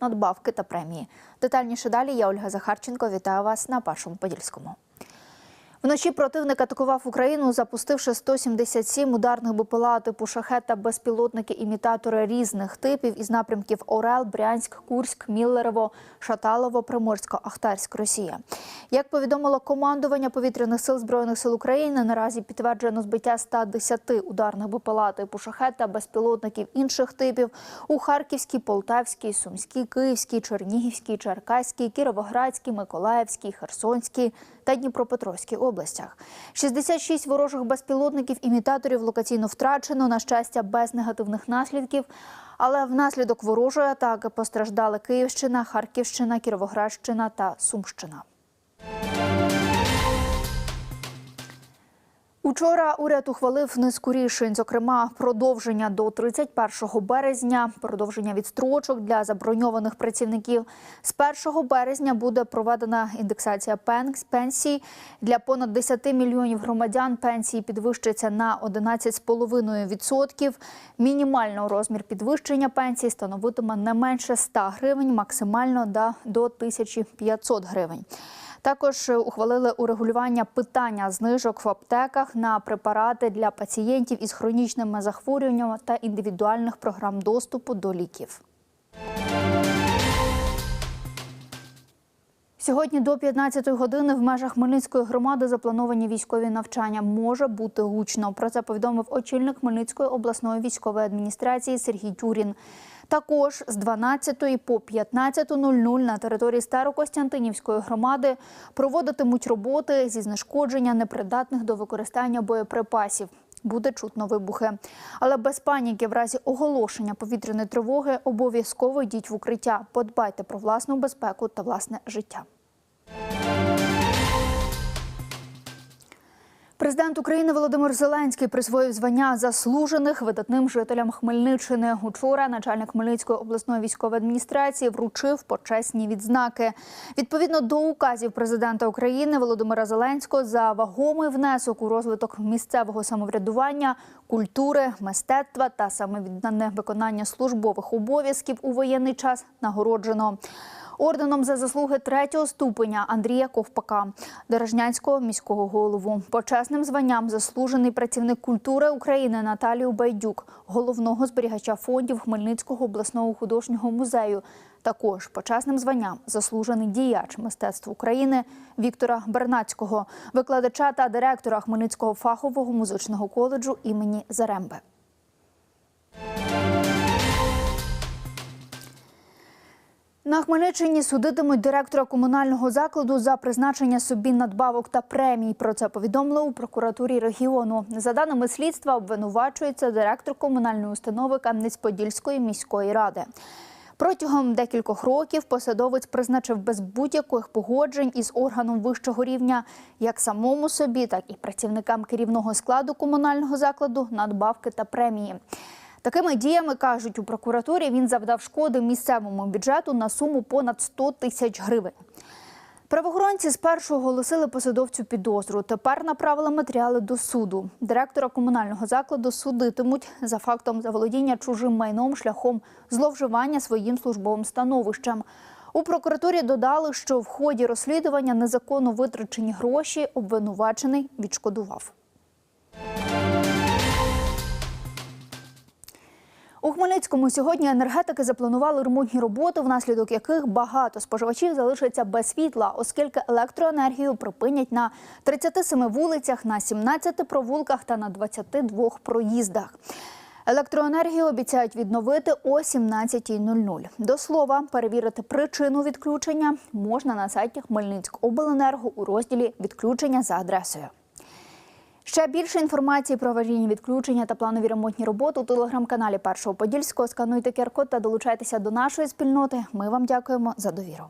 надбавки та премії. Детальніше далі я Ольга Захарченко. Вітаю вас на першому подільському. Вночі противник атакував Україну, запустивши 177 ударних БПЛА типу шахет та безпілотники-імітатори різних типів із напрямків Орел, Брянськ, Курськ, Міллерово, Шаталово, Приморсько, Ахтарськ, Росія. Як повідомило командування повітряних сил збройних сил України, наразі підтверджено збиття 110 ударних БПЛА типу шахет та безпілотників інших типів у Харківській, Полтавській, Сумській, Київській, Чернігівській, Черкаській, Кіровоградській, Миколаївській, Херсонській та Дніпропетровській областях. 66 ворожих безпілотників-імітаторів локаційно втрачено, на щастя, без негативних наслідків. Але внаслідок ворожої атаки постраждали Київщина, Харківщина, Кіровоградщина та Сумщина. Учора уряд ухвалив низку рішень, зокрема, продовження до 31 березня, продовження відстрочок для заброньованих працівників. З 1 березня буде проведена індексація пен- пенсій для понад 10 мільйонів громадян. Пенсії підвищаться на 11,5%. Мінімально розмір підвищення пенсії становитиме не менше 100 гривень, максимально до 1500 гривень. Також ухвалили урегулювання питання знижок в аптеках на препарати для пацієнтів із хронічними захворюваннями та індивідуальних програм доступу до ліків. Сьогодні до 15 години в межах Хмельницької громади заплановані військові навчання. Може бути гучно. Про це повідомив очільник Хмельницької обласної військової адміністрації Сергій Тюрін. Також з 12 по 15.00 на території Старокостянтинівської громади проводитимуть роботи зі знешкодження непридатних до використання боєприпасів. Буде чутно вибухи. Але без паніки в разі оголошення повітряної тривоги обов'язково йдіть в укриття. Подбайте про власну безпеку та власне життя. Президент України Володимир Зеленський присвоїв звання заслужених видатним жителям Хмельниччини. Учора начальник Хмельницької обласної військової адміністрації вручив почесні відзнаки. Відповідно до указів президента України Володимира Зеленського за вагомий внесок у розвиток місцевого самоврядування, культури, мистецтва та самовіддане виконання службових обов'язків у воєнний час нагороджено. Орденом за заслуги третього ступеня Андрія Ковпака, Дорожнянського міського голову, почесним званням заслужений працівник культури України Наталію Байдюк, головного зберігача фондів Хмельницького обласного художнього музею. Також почесним званням заслужений діяч мистецтв України Віктора Бернацького, викладача та директора Хмельницького фахового музичного коледжу імені Заремби. На Хмельниччині судитимуть директора комунального закладу за призначення собі надбавок та премій. Про це повідомили у прокуратурі регіону. За даними слідства, обвинувачується директор комунальної установи Кам'янець-Подільської міської ради. Протягом декількох років посадовець призначив без будь-яких погоджень із органом вищого рівня як самому собі, так і працівникам керівного складу комунального закладу надбавки та премії. Такими діями кажуть у прокуратурі, він завдав шкоди місцевому бюджету на суму понад 100 тисяч гривень. Правоохоронці спершу оголосили посадовцю підозру. Тепер направили матеріали до суду. Директора комунального закладу судитимуть за фактом заволодіння чужим майном шляхом зловживання своїм службовим становищем. У прокуратурі додали, що в ході розслідування незаконно витрачені гроші обвинувачений відшкодував. У Хмельницькому сьогодні енергетики запланували ремонтні роботи, внаслідок яких багато споживачів залишаться без світла, оскільки електроенергію припинять на 37 вулицях, на 17 провулках та на 22 проїздах. Електроенергію обіцяють відновити о 17.00. До слова, перевірити причину відключення можна на сайті Хмельницькобленерго у розділі Відключення за адресою. Ще більше інформації про аварійні відключення та планові ремонтні роботи у телеграм-каналі Першого Подільського. Скануйте QR-код та долучайтеся до нашої спільноти. Ми вам дякуємо за довіру.